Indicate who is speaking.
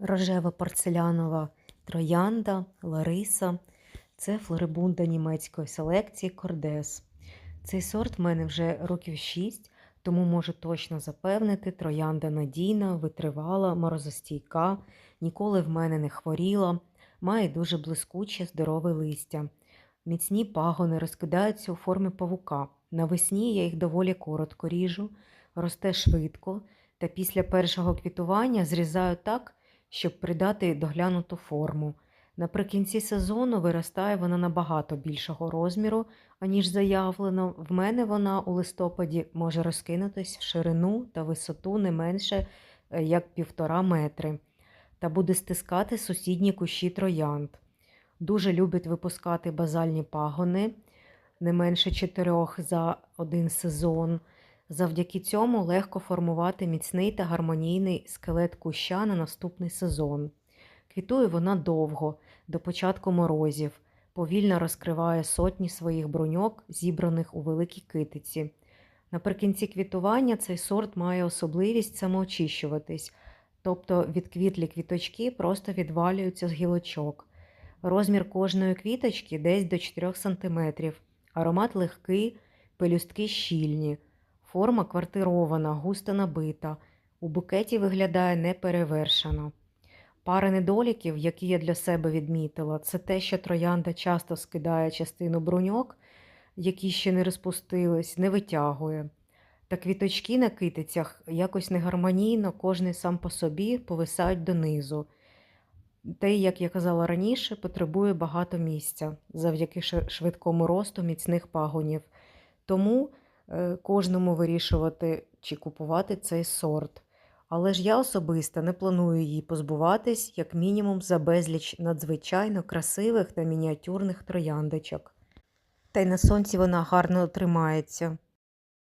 Speaker 1: рожева порцелянова троянда, Лариса. Це флорибунда німецької селекції Кордес. Цей сорт в мене вже років 6, тому можу точно запевнити, троянда надійна, витривала, морозостійка, ніколи в мене не хворіла, має дуже блискуче, здорове листя. Міцні пагони розкидаються у формі павука. Навесні я їх доволі коротко ріжу, росте швидко, та після першого квітування зрізаю так, щоб придати доглянуту форму. Наприкінці сезону виростає вона набагато більшого розміру, аніж заявлено. В мене вона у листопаді може розкинутись в ширину та висоту не менше е, як півтора метри та буде стискати сусідні кущі троянд. Дуже люблять випускати базальні пагони, не менше чотирьох за один сезон. Завдяки цьому легко формувати міцний та гармонійний скелет куща на наступний сезон. Квітує вона довго, до початку морозів, повільно розкриває сотні своїх бруньок, зібраних у великій китиці. Наприкінці квітування цей сорт має особливість самоочищуватись, тобто відквітлі квіточки просто відвалюються з гілочок. Розмір кожної квіточки десь до 4 см, аромат легкий, пелюстки щільні, форма квартирована, густо набита, у букеті виглядає неперевершено. Пара недоліків, які я для себе відмітила, це те, що троянда часто скидає частину бруньок, які ще не розпустились, не витягує. Та квіточки на китицях якось негармонійно, кожний сам по собі повисають донизу. Те, як я казала раніше, потребує багато місця завдяки швидкому росту міцних пагонів. Тому кожному вирішувати чи купувати цей сорт. Але ж я особисто не планую її позбуватись, як мінімум, за безліч надзвичайно красивих та мініатюрних трояндочок. Та й на сонці вона гарно тримається.